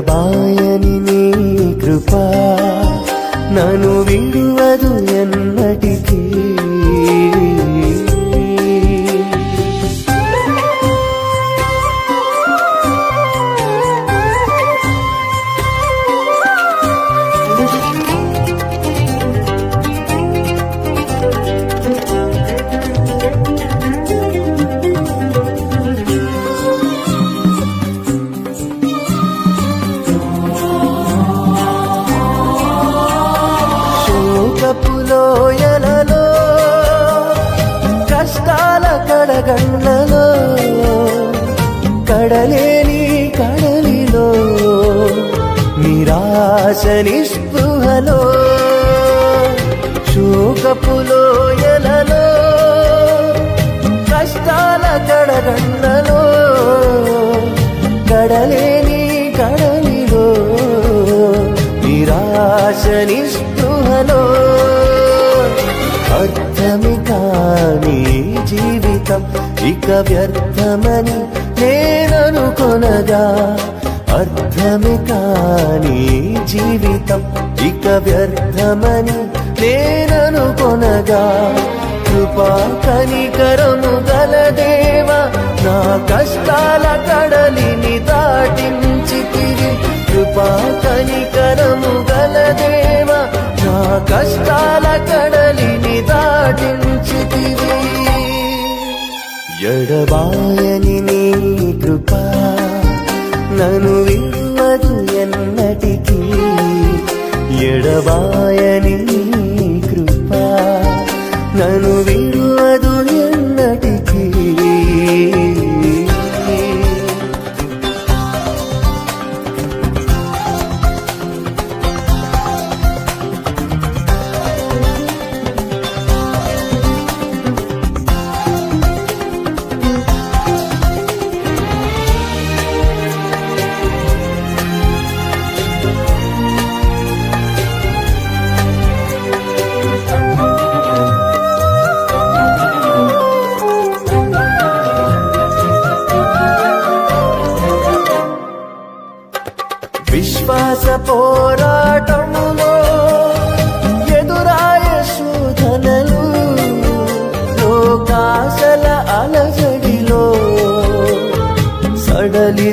ఎడబాయని నీ కృప నను విడువ కడగండ్లలో కడలేని కడలిలో నిరాశ నిస్పృహలో శోకపు లోయలలో కష్టాల కడగండ్లలో కడలేని కడలిలో నిరాశ నిస్పృహలో అర్థమి కాని జీవితం ఇక వ్యర్థమని నేననుకొనగా అర్థమే కాని జీవితం. ఇక వ్యర్థమని నేననుకొనగా కృపా కనికరము గలదేవా నా కష్టాల కడలిని దాటించి కృపా కనికరము గలదేవా నా కష్టాల కడలిని దాటి ఎడబాయని నీ కృప నను విడువదు ఎన్నటికీ. ఎడబాయని నీ కృప నను విడువదు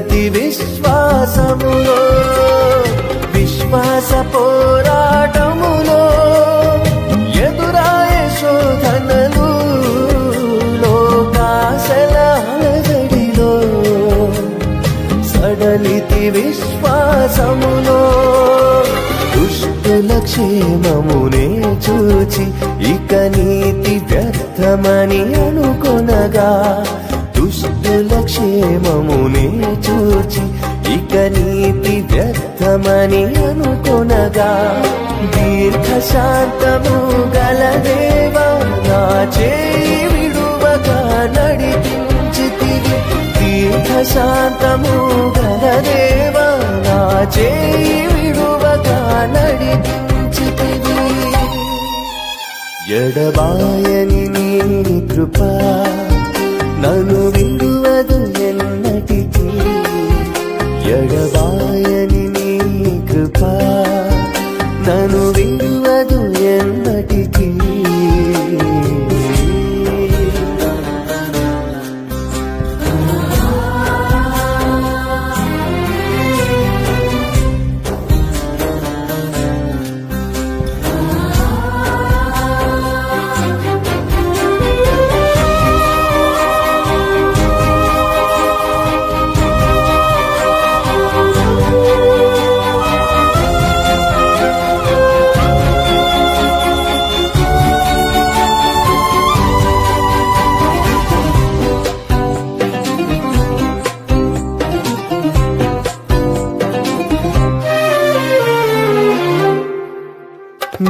ప్రతి విశ్వాసములో విశ్వాస పోరాటములో ఎదురాయ శోధనలు లోకాశల అలజడిలో సడలితి విశ్వాసములో దుష్టుల క్షేమమునే చూచి ఇక నీతి వ్యర్థమని అనుకొనగా దుష్టుల క్షేమమునే చూచి ఇక నీతి వ్యర్థమని అనుకొనగా దీర్ఘ శాంతము గల దేవా నా చేయి విడువగా నడిపించితివి. దీర్ఘ శాంతము గల దేవా నా చేయి విడువగా నడిపించితివి. ఎడబాయని నీ కృపా నన్ను విడువదు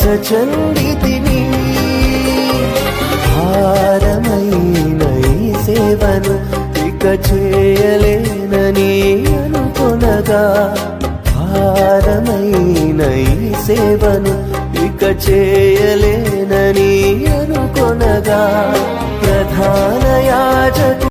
చెందితిని భారమైన ఈ సేవను ఇక చేయలేనని అనుకొనగా భారమైన ఈ సేవను ఇక చేయలేనని అనుకొనగా ప్రధాన